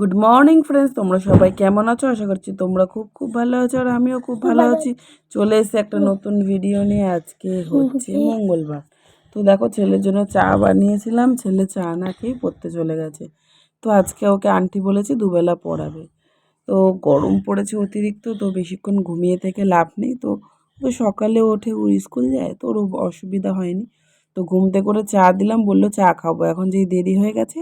Good morning friends তোমরা সবাই কেমন আছো? আশা করছি তোমরা খুব খুব ভালো আছো আর আমিও খুব ভালো আছি। চলে এসে একটা নতুন ভিডিও নিয়ে। আজকে হচ্ছে মঙ্গলবার। তো দেখো ছেলের জন্য চা বানিয়েছিলাম। ছেলে চা না খেয়ে পড়তে চলে গেছে। তো আজকে ওকে আন্টি বলেছি দুবেলা পড়াবে। তো গরম পড়েছে অতিরিক্ত তো বেশিক্ষণ ঘুমিয়ে থেকে লাভ নেই। তো ও সকালে ওঠে ও স্কুল যায় তো ওর অসুবিধা হয়নি। তো ঘুমতে করে চা দিলাম বলল চা খাব। এখন যেই দেরি হয়ে গেছে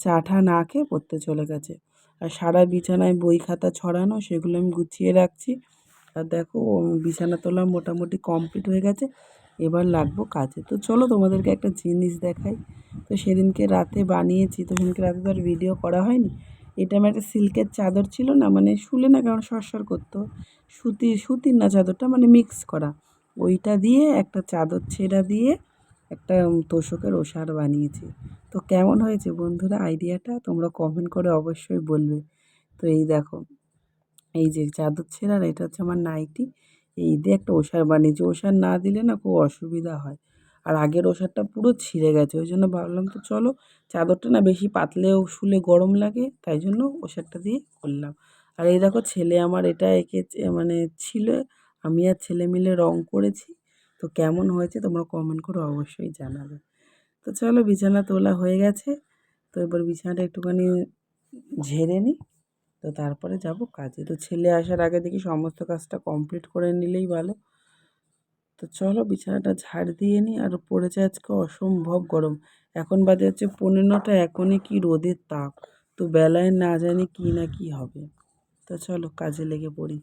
চা ঠা না খেয়ে পড়তে চলে গেছে। আর সারা বিছানায় বই খাতা ছড়ানো, সেগুলো আমি গুছিয়ে রাখছি। আর দেখো বিছানা তোলা মোটামুটি কমপ্লিট হয়ে গেছে। এবার লাগবো কাজে। তো চলো তোমাদেরকে একটা জিনিস দেখাই। তো সেদিনকে রাতে বানিয়েছি, তো সেদিনকে রাতে তো আর ভিডিও করা হয়নি। এটা আমার একটা সিল্কের চাদর ছিল না মানে শুলে না কেমন সরসর করতো? সুতি, সুতির না চাদরটা মানে মিক্স করা। ওইটা দিয়ে একটা চাদর ছেঁড়া দিয়ে একটা তোষকের ওষার বানিয়েছি। তো কেমন হয়েছে বন্ধুরা? আইডিয়াটা তোমরা কমেন্ট করে অবশ্যই বলবে। তো এই দেখো, এই যে চাদর ছেঁড়ার এটা হচ্ছে আমার নাইটি, এই দিয়ে একটা ওষার বানিয়েছি। ওষার না দিলে না খুব অসুবিধা হয়। আর আগের ওষারটা পুরো ছিঁড়ে গেছে, ওই জন্য ভাবলাম তো চলো চাদরটা না বেশি পাতলেও শুলে গরম লাগে, তাই জন্য ওষারটা দিয়ে করলাম। আর এই দেখো ছেলে আমার এটা এঁকে মানে ছিল, আমি আর ছেলে মিলে রং করেছি। তো কেমন হয়েছে তোমরা কমেন্ট করে অবশ্যই জানাবে। তো চলো বিছানা তোলা হয়ে গেছে। তো এবার বিছানাটা একটুখানি ঝেড়ে নিই। তো তারপরে যাব কাজে। তো ছেলে আসার আগে দেখি সমস্ত কাজটা কমপ্লিট করে নিলেই ভালো। তো চলো বিছানাটা ঝাড় দিয়ে নিই। আর পড়েছে আজকে অসম্ভব গরম। এখন বাজে হচ্ছে পনেরোটা এখনই কি রোদের তাপ। তো বেলায় না জানি কি না কি হবে। তো চলো কাজে লেগে পড়ি।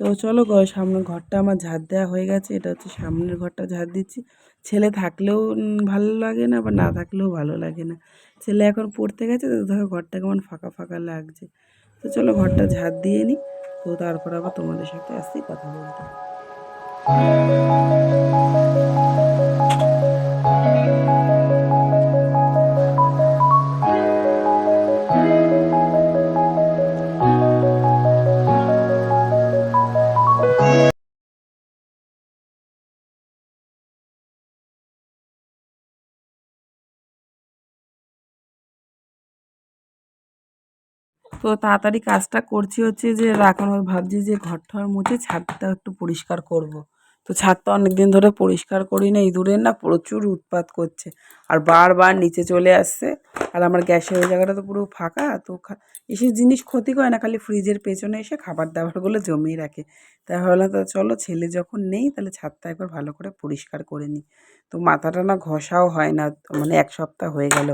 তো চলো সামনের ঘরটা আমার ঝাড় দেওয়া হয়ে গেছে, এটা হচ্ছে সামনের ঘরটা ঝাড় দিচ্ছি। ছেলে থাকলেও ভালো লাগে না বা না থাকলেও ভালো লাগে না। ছেলে এখন পড়তে গেছে, তো ধরো ঘরটা কেমন ফাঁকা ফাঁকা লাগছে। তো চলো ঘরটা ঝাড় দিয়ে নিই, তো তারপর আবার তোমাদের সাথে আসতেই কথা বলতে। তো তাড়াতাড়ি কাজটা করছি হচ্ছে যে, এখন ভাবছি যে ঘর ঠর মুছে ছাদটা একটু পরিষ্কার করব। তো ছাদটা অনেক দিন ধরে পরিষ্কার করি না ইঁদুরের না প্রচুর উৎপাত করছে। আর বারবার নিচে চলে আসছে। আর আমার গ্যাসের ওই জায়গাটা তো পুরো ফাঁকা, তো এসে জিনিস ক্ষতি করে না, খালি ফ্রিজের পেছনে এসে খাবার দাবারগুলো জমিয়ে রাখে। তাই ভাবলাম, তো চলো ছেলে যখন নেই, তাহলে ছাদটা একবার ভালো করে পরিষ্কার করে নিই। তো মাথাটা না ঘষাও হয় না মানে এক সপ্তাহ হয়ে গেল।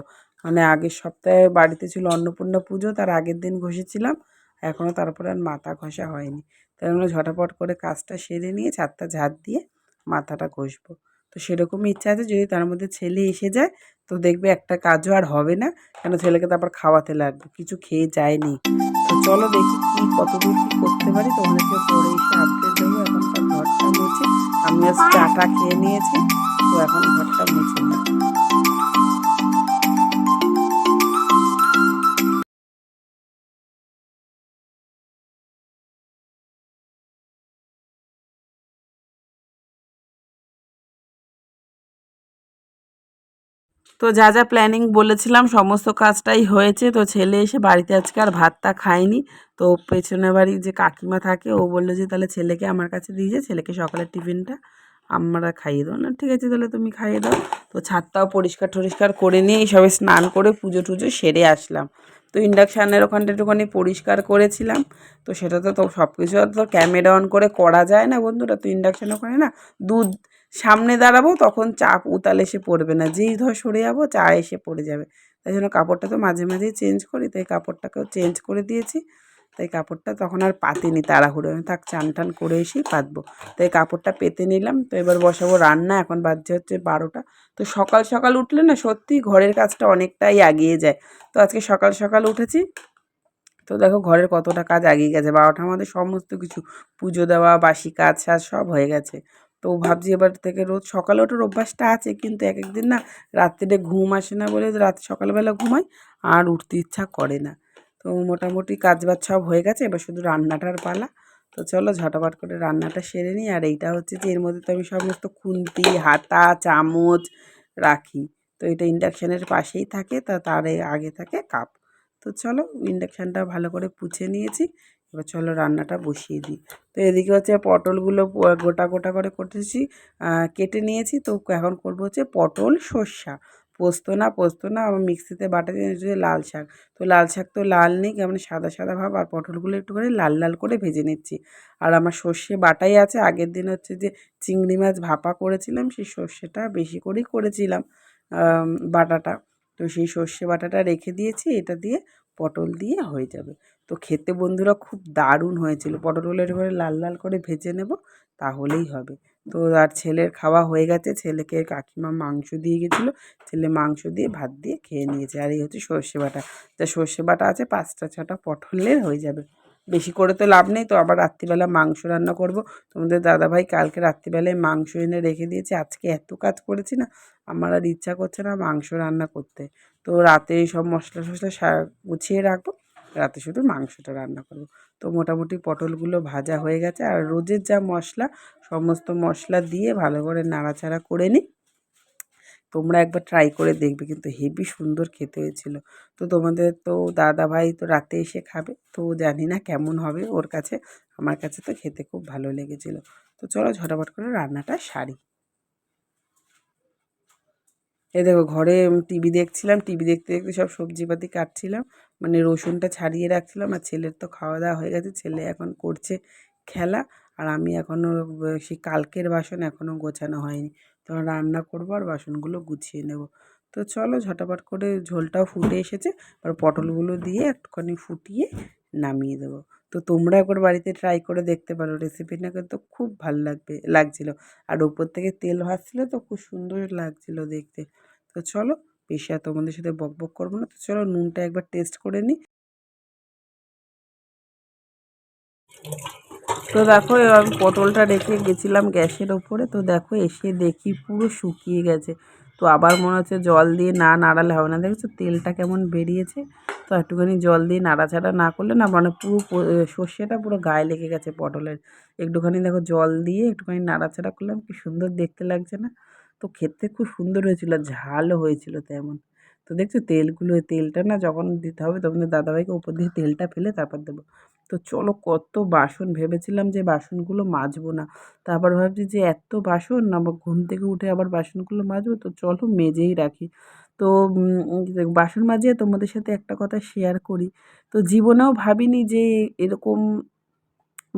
মানে আগের সপ্তাহে বাড়িতে ছিল অন্নপূর্ণা পুজো, তার আগের দিন ঘষেছিলাম। এখনও তারপরে আর মাথা ঘষা হয়নি। তাই আমরা ঝটাপট করে কাজটা সেরে নিয়ে ছাদটা ঝাড় দিয়ে মাথাটা ঘষবো। তো সেরকমই ইচ্ছা আছে, যদি তার মধ্যে ছেলে এসে যায়, তো দেখবে একটা কাজও আর হবে না। কেন ছেলেকে তারপর খাওয়াতে লাগবে, কিছু খেয়ে যায়নি। তো চলো দেখি কী কতদূর কী করতে পারি। তোমাদেরকে পরে এসে আপডেট দেবো। এখন তার ঘরটা মুছে আমিও চাটা খেয়ে নিয়েছি। তো এখন ঘরটা মুছে নিই। তো যা যা প্ল্যানিং বলেছিলাম, সমস্ত কাজটাই হয়েছে। তো ছেলে এসে বাড়িতে আজকে আর ভাতটা খায়নি। তো পেছনের বাড়ি যে কাকিমা থাকে, ও বলল যে, তাহলে ছেলেকে আমার কাছে দিয়ে যে, ছেলেকে সকালের টিফিনটা আমরা খাইয়ে দাও না, ঠিক আছে, তাহলে তুমি খাইয়ে দাও। তো ছাদটাও পরিষ্কার টরিষ্কার করে নিয়ে সবে স্নান করে পুজো টুজো সেরে আসলাম। তো ইন্ডাকশানের ওখানটা একটুখানি পরিষ্কার করেছিলাম। তো সেটা তো তো সব কিছু তো ক্যামেরা অন করে করা যায় না বন্ধুরা। তো ইন্ডাকশান ওখানে না দুধ সামনে দাঁড়াবো, তখন চাপ উতাল এসে পড়বে না। যেই ধর সরে যাব, চা এসে পড়ে যাবে। তাই জন্য কাপড়টা তো মাঝে মাঝেই চেঞ্জ করি, তাই কাপড়টাকেও চেঞ্জ করে দিয়েছি। তাই কাপড়টা তখন আর পাতিনি, তাড়াহুড়ো আমি থাক, চান টান করে এসেই পাতবো। তাই কাপড়টা পেতে নিলাম। তো এবার বসাবো রান্না, এখন বাজছে হচ্ছে বারোটা। তো সকাল সকাল উঠলে না সত্যি ঘরের কাজটা অনেকটাই এগিয়ে যায়। তো আজকে সকাল সকাল উঠেছি। তো দেখো ঘরের কতটা কাজ এগিয়ে গেছে। বারোটার মধ্যে সমস্ত কিছু। পুজো দেওয়া, বাসি কাজ সাজ সব হয়ে গেছে। তো ভাবছি এবার থেকে রোজ সকালে ওঠার অভ্যাসটা আছে, কিন্তু এক একদিন না রাত্রিরে ঘুম আসে না বলে রাত সকালবেলা ঘুমাই আর উঠতে ইচ্ছা করে না। তো মোটামুটি কাজ বাজ সব হয়ে গেছে, এবার শুধু রান্নাটার পালা। তো চলো ঝটাপট করে রান্নাটা সেরে নিই, আর এইটা হচ্ছে যে এর মধ্যে তো আমি সমস্ত খুন্তি, হাতা, চামচ রাখি। তো এটা ইন্ডাকশানের পাশেই থাকে, তা তার আগে থাকে কাপ। তো চলো ইন্ডাকশানটা ভালো করে পুছে নিয়েছি এবার চলো রান্নাটা বসিয়ে দিই। তো এদিকে হচ্ছে পটলগুলো গোটা গোটা করে কটেছি কেটে নিয়েছি। তো এখন করব হচ্ছে পটল সর্ষা। পোস্ত না পোস্ত না, আমার মিক্সিতে বাটা দিয়ে লাল শাক। তো লাল শাক তো লাল নেই, কেমন সাদা সাদা ভাব। আর পটলগুলো একটুখানি লাল লাল করে ভেজে নিচ্ছি। আর আমার সর্ষে বাটাই আছে। আগের দিন হচ্ছে যে চিংড়ি মাছ ভাপা করেছিলাম, সেই সর্ষেটা বেশি করেই করেছিলাম বাটাটা। তো সেই সর্ষে বাটাটা রেখে দিয়েছি, এটা দিয়ে পটল দিয়ে হয়ে যাবে। তো খেতে বন্ধুরা খুব দারুণ হয়েছিল। পটলগুলো এবারে লাল লাল করে ভেজে নেব, তাহলেই হবে। তো আর ছেলের খাওয়া হয়ে গেছে। ছেলেকে কাকিমা মাংস দিয়ে গেছিল। ছেলে মাংস দিয়ে ভাত দিয়ে খেয়ে নিয়েছে। আর এই হচ্ছে সর্ষে বাটা। যা সর্ষে বাটা আছে, পাঁচটা ছটা পটলের হয়ে যাবে। বেশি করে তো লাভ নেই। তো আবার রাত্রিবেলা মাংস রান্না করব। তোমাদের দাদাভাই কালকে রাত্রিবেলায় মাংস এনে রেখে দিয়েছে। আজকে এত কাজ করেছি না, আমার আর ইচ্ছা করছে না মাংস রান্না করতে। তো রাতে সব মশলা টশলা গুছিয়ে রাখব। রাতে শুধু মাংসটা রান্না করব। তো মোটামুটি পটলগুলো ভাজা হয়ে গেছে। আর রোজের যা মশলা, সমস্ত মশলা দিয়ে ভালো করে নাড়াচাড়া করে নিই। তোমরা একবার ট্রাই করে দেখবে। কিন্তু হেভি সুন্দর খেতে হয়েছিল। তো তোমাদের তো দাদা ভাই তো রাতে এসে খাবে। তো জানি না কেমন হবে ওর কাছে। আমার কাছে তো খেতে খুব ভালো লেগেছিল। তো চলো ঝটাপট করে রান্নাটা সারি। এই দেখো ঘরে টিভি দেখছিলাম, টিভি দেখতে দেখতে সব সবজিপাতি কাটছিলাম। মানে রসুনটা ছাড়িয়ে রাখছিলাম আর ছেলের তো খাওয়া দাওয়া হয়ে গেছে, ছেলে এখন করছে খেলা আর আমি এখনও সেই কালকের বাসন এখনও গোছানো হয়নি। তো রান্না করব আর বাসনগুলো গুছিয়ে নেব। তো চলো ঝটাপট করে ঝোলটাও ফুটে এসেছে আর পটলগুলো দিয়ে একটুখানি ফুটিয়ে নামিয়ে দেবো। তো তোমরা একবার বাড়িতে ট্রাই করে দেখতে পারো রেসিপিটা কিন্তু খুব ভালো লাগবে, লাগছিল। আর উপর থেকে তেল ভাসছিল তো খুব সুন্দর লাগছিল দেখতে। তো চলো, বেশি আর তোমাদের সাথে বক বক করব না। তো চলো, নুনটা একবার টেস্ট করে নিই তো দেখো আমি পটলটা রেখে গেছিলাম গ্যাসের ওপরে। তো দেখো, এসে দেখি পুরো শুকিয়ে গেছে। তো আবার মনে হচ্ছে জল দিয়ে না নাড়ালে হবে না। দেখেছ, তেলটা কেমন বেরিয়েছে। তো একটুখানি জল দিয়ে নাড়াচাড়া না করলে না মানে পুরো সর্ষেটা পুরো গায়ে লেগে গেছে পটলের। একটুখানি দেখো জল দিয়ে একটুখানি নাড়াচাড়া করলাম। কি সুন্দর দেখতে লাগছে না? তো খেতে খুব সুন্দর হয়েছিল, ঝালও হয়েছিল তেমন। তো দেখছ তেলগুলো, তেলটা না যখন দিতে হবে তখন দাদাভাইকে উপর দিয়ে তেলটা ফেলে তারপর দেবো। তো চলো কত বাসন, ভেবেছিলাম যে বাসনগুলো মাজবো না। তারপর ভাবছি যে এত বাসন আবার ঘুম থেকে উঠে আবার বাসনগুলো মাজবো, তো চলো মেজেই রাখি। তো বাসন মাজিয়ে তোমাদের সাথে একটা কথা শেয়ার করি। তো জীবনেও ভাবিনি যে এরকম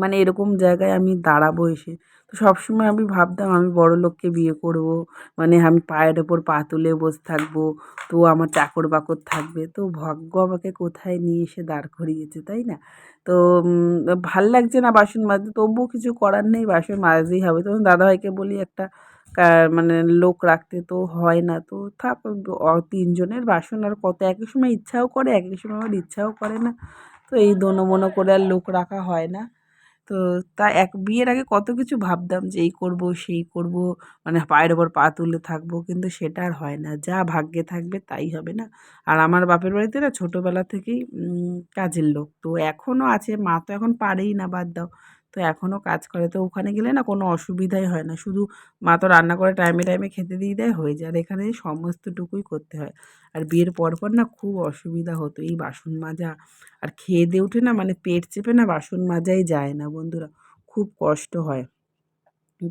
মানে এরকম জায়গায় আমি দাঁড়াবো এসে। তো সবসময় আমি ভাবতাম আমি বড় লোককে বিয়ে করব মানে আমি পায়ের ওপর পা তুলে বসে থাকব, তো আমার চাকর বাকর থাকবে। তো ভাগ্য আমাকে কোথায় নিয়ে এসে দাঁড় করিয়েছে, তাই না? তো ভালো লাগছে না বাসন মাজতে, তবুও কিছু করার নেই, বাসন মাজতেই হবে। তখন দাদাভাইকে বলি, একটা মানে লোক রাখতে তো হয় না, তো থাক তিনজনের বাসন আর কত, এক এক সময় ইচ্ছাও করে, এক এক সময় আবার ইচ্ছাও করে না। তো এই দোনো মোনো করে আর লোক রাখা হয় না। তো তা এক, বিয়ের আগে কত কিছু ভাবতাম যে এই করব, সেই করব মানে পায়ের ওপর পা তুলে থাকব, কিন্তু সেটা আর হয় না। যা ভাগ্যে থাকবে তাই হবে না। আর আমার বাপের বাড়িতে না ছোটোবেলা থেকেই কাজের লোক। তো এখনও আছে, মা তো এখন পারেই না বাদ দাও। তো এখনও কাজ করে। তো ওখানে গেলে না কোনো অসুবিধাই হয় না। শুধু মা তো রান্না করে টাইমে টাইমে খেতে দিয়ে দেয়, হয়ে যায়। আর এখানে সমস্তটুকুই করতে হয়। আর বিয়ের পর পর না খুব অসুবিধা হতো। এই বাসন মাজা আর খেয়ে দিয়ে উঠে না মানে পেট চেপে না বাসন মাজাই যায় না বন্ধুরা, খুব কষ্ট হয়।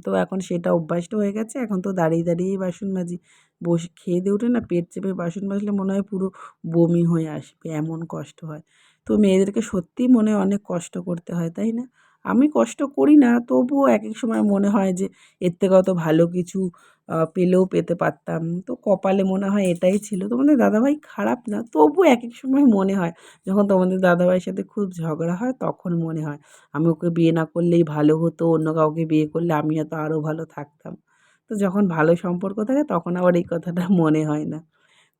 তো এখন সেটা অভ্যাসটা হয়ে গেছে, এখন তো দাঁড়িয়ে দাঁড়িয়েই বাসন মাজি। বসে, খেয়ে দিয়ে উঠে না পেট চেপে বাসন মাজলে মনে হয় পুরো বমি হয়ে আসবে, এমন কষ্ট হয়। তো মেয়েদেরকে সত্যিই মনে অনেক কষ্ট করতে হয়, তাই না? আমি কষ্ট করি না, তবুও এক এক সময় মনে হয় যে এর থেকে তো ভালো কিছু পেলেও পেতে পারতাম। তো কপালে মনে হয় এটাই ছিল। তোমাদের দাদাভাই খারাপ না তবু এক এক সময় মনে হয়। যখন তোমাদের দাদাভাইয়ের সাথে খুব ঝগড়া হয়, তখন মনে হয়। আমি ওকে বিয়ে না করলেই ভালো হতো, অন্য কাউকে বিয়ে করলে আমি হয়তো আরও ভালো থাকতাম। তো যখন ভালো সম্পর্ক থাকে, তখন আবার এই কথাটা মনে হয় না।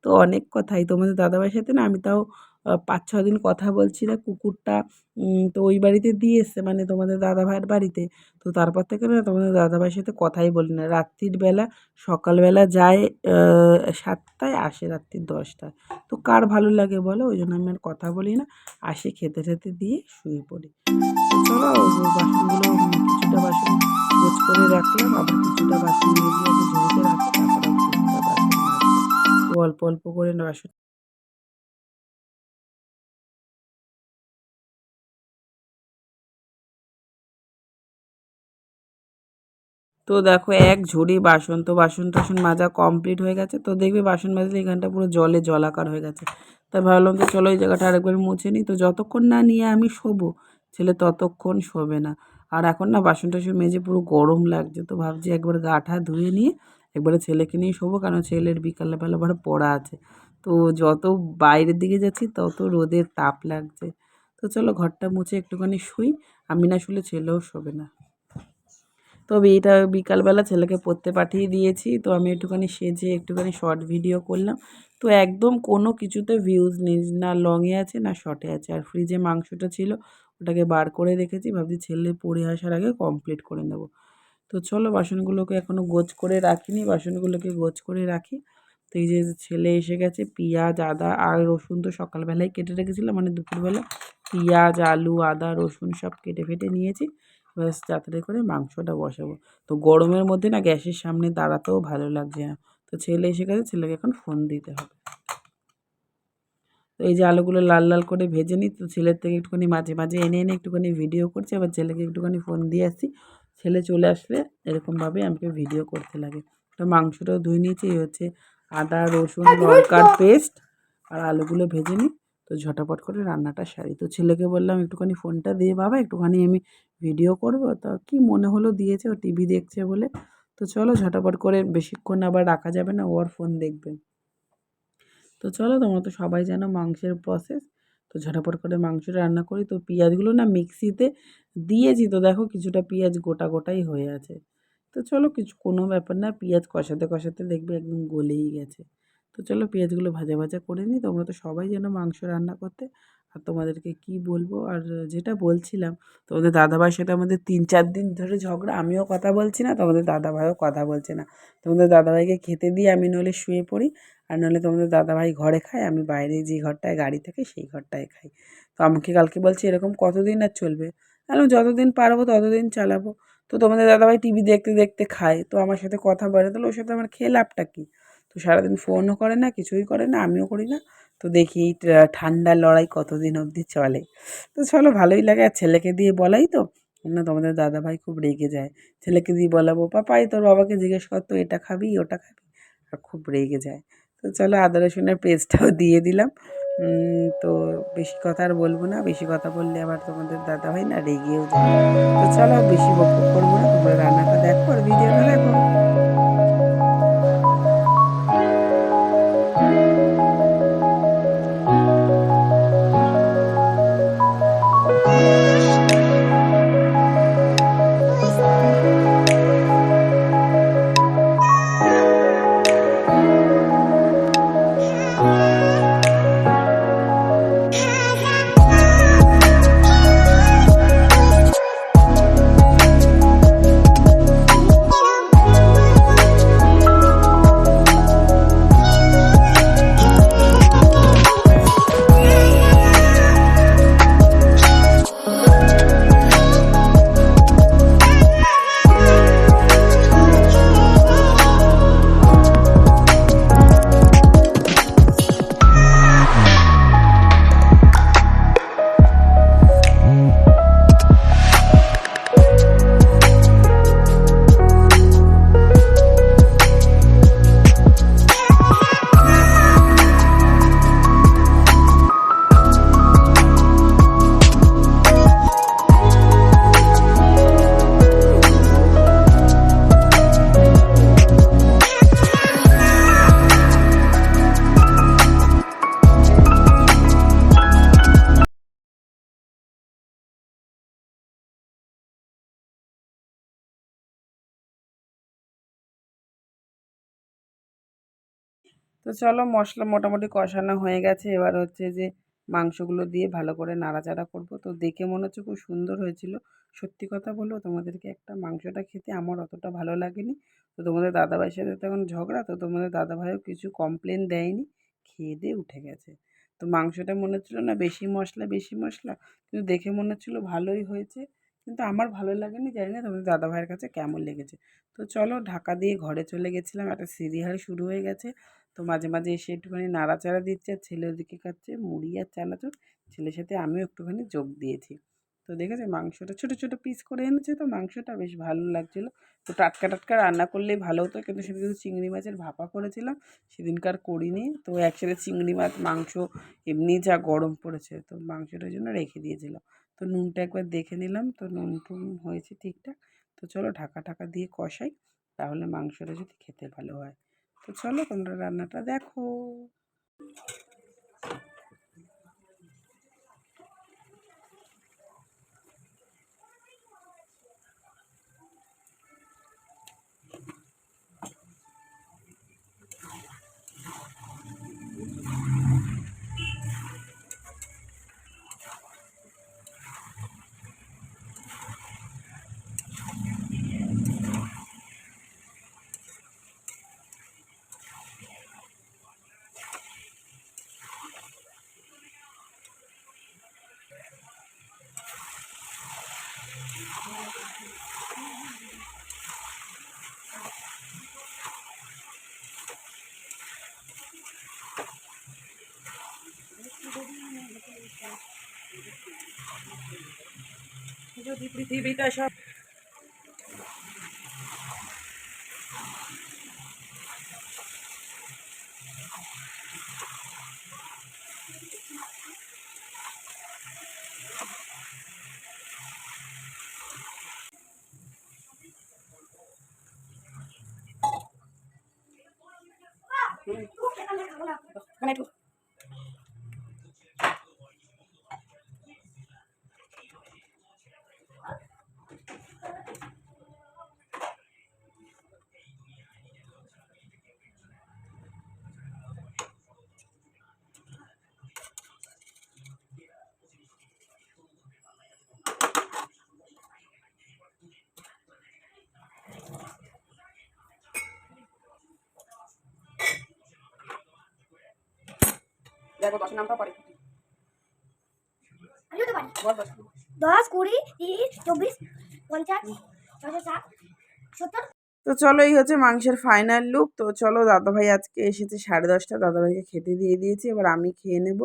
তো অনেক কথাই তোমাদের দাদাভাইয়ের সাথে না, আমি তাও পাঁচ ছ দিন কথা বলছি না, কুকুরটা তো ওই বাড়িতে দিয়ে এসছে মানে তোমাদের দাদাভাইয়ের বাড়িতে। তো তারপর থেকে না তোমাদের দাদাভাইয়ের সাথে কথাই বলি না। রাত্রির বেলা, সকালবেলা যায় সাতটায় আসে রাত্রির দশটায়। তো কার ভালো লাগে বলো? ওই জন্য আমি আর কথা বলি না। আসে খেতে খেতে দিয়ে শুয়ে পড়ি। চলো বাসনগুলো কিছুটা বাসন করে রাখলাম, আবার কিছুটা বাসন মেজে আগে ঝুড়িতে অল্প অল্প করে বাসন তো দেখো এক ঝুড়ি বাসন, তো বাসন টাসন মাজা কমপ্লিট হয়ে গেছে। তো দেখবে বাসন মাজলে এখানটা পুরো জলে জলাকার হয়ে গেছে। তাই ভাবলাম তো চলো এই জায়গাটা আরেকবার মুছে নিই। তো যতক্ষণ না নিয়ে আমি শোবো, ছেলে ততক্ষণ শোবে না। আর এখন না বাসন টাসন মেজে পুরো গরম লাগছে। তো ভাবছি একবার গাঠা ধুয়ে নিয়ে একবারে ছেলেকে নিয়ে শোবো, কারণ ছেলের বিকালবেলা আবার পড়া আছে। তো যত বাইরের দিকে যাচ্ছি, তত রোদের তাপ লাগছে। তো চলো ঘরটা মুছে একটুখানি শুই। আমি না শুলে ছেলেও শোবে না। তবে এটা বিকালবেলা ছেলেকে পড়তে পাঠিয়ে দিয়েছি। তো আমি একটুখানি সেজে একটুখানি শর্ট ভিডিও করলাম। তো একদম কোনো কিছুতে ভিউজ নেই, না লংয়ে আছে, না শর্টে আছে। আর ফ্রিজে মাংসটা ছিল, ওটাকে বার করে রেখেছি। ভাবছি ছেলে পড়ে আসার আগে কমপ্লিট করে নেব। তো চলো বাসনগুলোকে এখনও গোছ করে রাখিনি, বাসনগুলোকে গোছ করে রাখি। তো এই যে ছেলে এসে গেছে, পেঁয়াজ, আদা আর রসুন তো সকালবেলায় কেটে রেখেছিলাম। মানে দুপুরবেলা পেঁয়াজ, আলু, আদা, রসুন সব কেটে ফেটে নিয়েছি। ব্যাস তাড়াতাড়ি করে মাংসটা বসাবো। তো গরমের মধ্যে না গ্যাসের সামনে দাঁড়াতেও ভালো লাগছে না। তো ছেলে এসে গেছে ছেলেকে এখন ফোন দিতে হবে। তো এই যে আলুগুলো লাল লাল করে ভেজে নিই তো ছেলের থেকে একটুখানি মাঝে মাঝে এনে এনে একটুখানি ভিডিও করছি আবার ছেলেকে একটুখানি ফোন দিয়ে আসছি ছেলে চলে আসলে এরকমভাবে আমাকে ভিডিও করতে লাগে। তো মাংসটাও ধুয়ে নিয়েছি এই হচ্ছে আদা রসুন লঙ্কার পেস্ট আর আলুগুলো ভেজে নিই। তো ঝটাপট করে রান্নাটা সারি। তো ছেলেকে বললাম, একটুখানি ফোনটা দিয়ে বাবা, একটুখানি আমি ভিডিও করব। তা কি মনে হলো দিয়েছে, ও টিভি দেখছে বলে। তো চলো ঝটাপট করে বেশিক্ষণ আবার রাখা যাবে না ওর ফোন দেখবে। তো চলো, তোমরা তো সবাই জানো মাংসের প্রসেস তো ঝটাপট করে মাংসটা রান্না করি। তো পেঁয়াজগুলো না মিক্সিতে দিয়েছি। তো দেখো কিছুটা পেঁয়াজ গোটা গোটাই হয়ে আছে। তো চলো কিছু কোনো ব্যাপার না, পেঁয়াজ কষাতে কষাতে দেখবে একদম গলেই গেছে। তো চলো পেঁয়াজগুলো ভাজা ভাজা করে নিই। তোমরা তো সবাই যেন মাংস রান্না করতে। আর তোমাদেরকে কি বলব? আর যেটা বলছিলাম, তোমাদের দাদাভাইয়ের সাথে আমাদের তিন চার দিন ধরে ঝগড়া, আমিও কথা বলছি না, তোমাদের দাদাভাইও কথা বলছে না। তোমাদের দাদাভাইকে খেতে দিয়ে আমি নইলে শুয়ে পড়ি, আর নাহলে তোমাদের দাদাভাই ঘরে খায়, আমি বাইরে যে ঘরটায় গাড়ি থাকে সেই ঘরটায় খাই। তো আমাকে কালকে বলছে, এরকম কতদিন আর চলবে? আমি যতদিন পারব ততদিন চালাবো। তো তোমাদের দাদাভাই টিভি দেখতে দেখতে খায়, তো আমার সাথে কথা বলে, তাহলে ওর সাথে আমার খেয়ে লাভটা কী? সারাদিন ফোনও করে না, কিছুই করে না, আমিও করি না। তো দেখি এই ঠান্ডার লড়াই কতদিন অবধি চলে। তো চলো ভালোই লাগে, আর ছেলেকে দিয়ে বলাই তো, না তোমাদের দাদাভাই খুব রেগে যায়। ছেলেকে দিয়ে বলাবো, পাপাই, তোর বাবাকে জিজ্ঞেস করতো এটা খাবি, ওটা খাবি? আর খুব রেগে যায়। তো চলো আদা, রসুনের পেস্টটাও দিয়ে দিলাম। তো বেশি কথা আর বলব না, বেশি কথা বললে আবার তোমাদের দাদা ভাই না রেগেও যায়। তো চলো বেশি বকবক করব না, তোমরা রান্নাটা দেখো আর ভিডিওটা দেখো। তো চলো মশলা মোটামুটি কষানো হয়ে গেছে। এবার হচ্ছে যে মাংসগুলো দিয়ে ভালো করে নাড়াচাড়া করব। তো দেখে মনে হচ্ছে খুব সুন্দর হয়েছিল। সত্যি কথা বলব, তোমাদেরকে একটা মাংসটা খেতে আমার অতটা ভালো লাগেনি। তো তোমাদের দাদাভাইয়ের সাথে তখন ঝগড়া, তো তোমাদের দাদাভাইও কিছু কমপ্লেন দেয়নি। খেয়ে দিয়ে উঠে গেছে। তো মাংসটা মনে হচ্ছিল না বেশি মশলা বেশি মশলা। কিন্তু দেখে মনে হচ্ছিল ভালোই হয়েছে। কিন্তু আমার ভালো লাগেনি, জানি না তোমাদের দাদাভাইয়ের কাছে কেমন লেগেছে। তো চলো ঢাকা দিয়ে ঘরে চলে গেছিলাম। একটা সিরিয়াল শুরু হয়ে গেছে। তো মাঝে মাঝে এসে একটুখানি নাড়াচাড়া দিচ্ছে, ছেলে ওদিকে খাচ্ছে, মুড়ি আর চানাচুর। ছেলের সাথে আমিও একটুখানি যোগ দিয়েছি। তো দেখেছে, মাংসটা ছোটো ছোটো পিস করে এনেছে তো মাংসটা বেশ ভালো লাগছিল। তো টাটকা টাটকা রান্না করলেই ভালো হতো, কিন্তু সেদিন কিন্তু চিংড়ি মাছের ভাপা করেছিলাম, সেদিনকার করিনি। তো একসাথে চিংড়ি মাছ, মাংস, এমনি যা গরম পড়েছে, তো মাংসটার জন্য রেখে দিয়েছিলাম। তো নুনটা একবার দেখে নিলাম, তো নুন টুন হয়েছে ঠিকঠাক। তো চলো ঢাকা ঢাকা দিয়ে কষাই, তাহলে মাংসটা যদি খেতে ভালো হয়। তো চলো তোমরা রান্নাটা দেখো। যদি পৃথিবীটা সব মানে একটু দেখো দশ নামটা পরে। আমিও তো পারি। বল দশ। দশ কুড়ি তিরিশ চব্বিশ পঞ্চাশ ছশো ষাট সত্তর। তো চলো এই হচ্ছে মাংসের ফাইনাল লুক তো চলো দাদাভাই আজকে এসেছে সাড়ে দশটা। দাদাভাইকে খেতে দিয়ে দিয়েছি। এবার আমি খেয়ে নেব।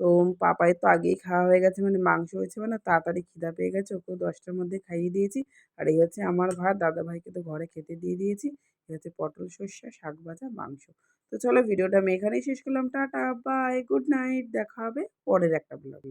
তো পাপাই তো আগেই খাওয়া হয়ে গেছে মানে মাংস হয়েছে মানে তাড়াতাড়ি খিদা পেয়ে গেছে। ওকেও দশটার মধ্যে খাইয়ে দিয়েছি। আর এই হচ্ছে আমার ভাত। দাদাভাইকে তো ঘরে খেতে দিয়ে দিয়েছি। হচ্ছে পটল, সর্ষে, শাক ভাজা, মাংস। তো চলো ভিডিওটা আমি এখানেই শেষ করলাম। টাটা, বাই, গুড নাইট, দেখা হবে পরের একটা ব্লগ